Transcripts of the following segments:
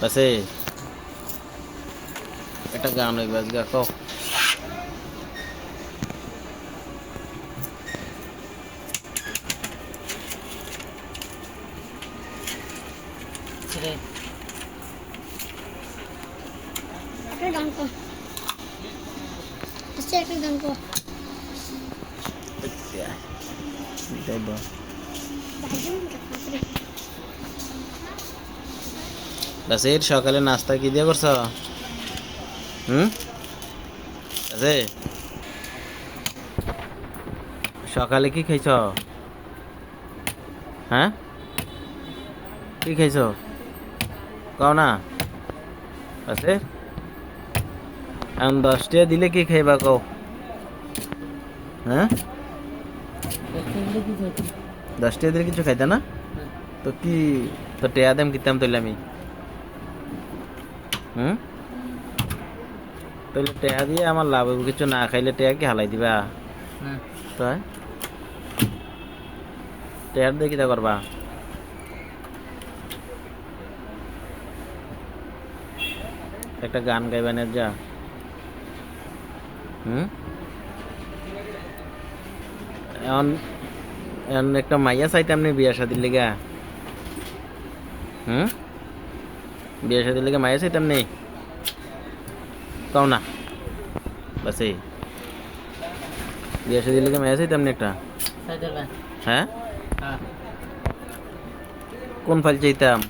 বাসে একটা গান হইবে আজকে কও রে একটা গান কর বাসের সকালে নাস্তা কি দিয়ে করছ? হুম? আছে সকালে কি খাইছ? হ্যাঁ? কি খাইছ? কও না। আছে এখন দশটা দিলে কি খাইবা কও? হ্যাঁ? কি দিলে কিছু খাইতে না? তো কি তো টেয়া দেম কিতাম তৈলে আমি হুম? তাহলে টেয়া দিয়ে আমার লাভ হইব কিছু না খাইলে টেয়া কি হালাই দিবা? না। তাই? টেয়ার দিয়ে কিতা করবা? একটা গান গাইবানের যা। হুম? এখন এখন একটা মাইয়া চাইতাম নি বিয়া শাদির লেগা। হুম? বিয়া শাদির লেগে মাইয়া চাইতাম নি। কও না। বাস। এই বিয়া শাদির লেগে মাইয়া চাইতাম নি একটা। হ্যাঁ? হ্যাঁ। কোন ফাইল চাইতাম?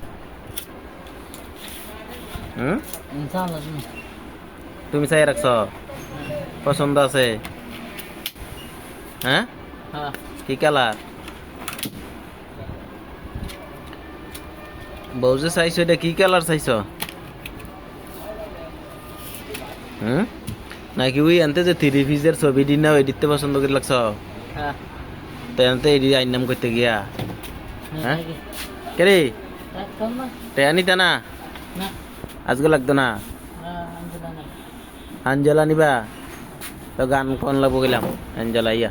তুমি চাই রাখছ? পছন্দ আছে। হ্যাঁ? হ্যাঁ। কি কালার? বউ যে চাইছো এটা কি কালার চাইছ? হুম? নাকি ওই আনতে যে থ্রি পিসের ছবি দিন না এডিটতে পছন্দ করে লাগছ? হ্যাঁ। তাই আনতে এডি আইনাম করতে গিয়া। হ্যাঁ? নাকি? কে রে? একদম না। না? আজকে লাগতো না? আঞ্জলা নিবা? তো গান কোন লাগবো গেলাম আঞ্জলা ইয়া।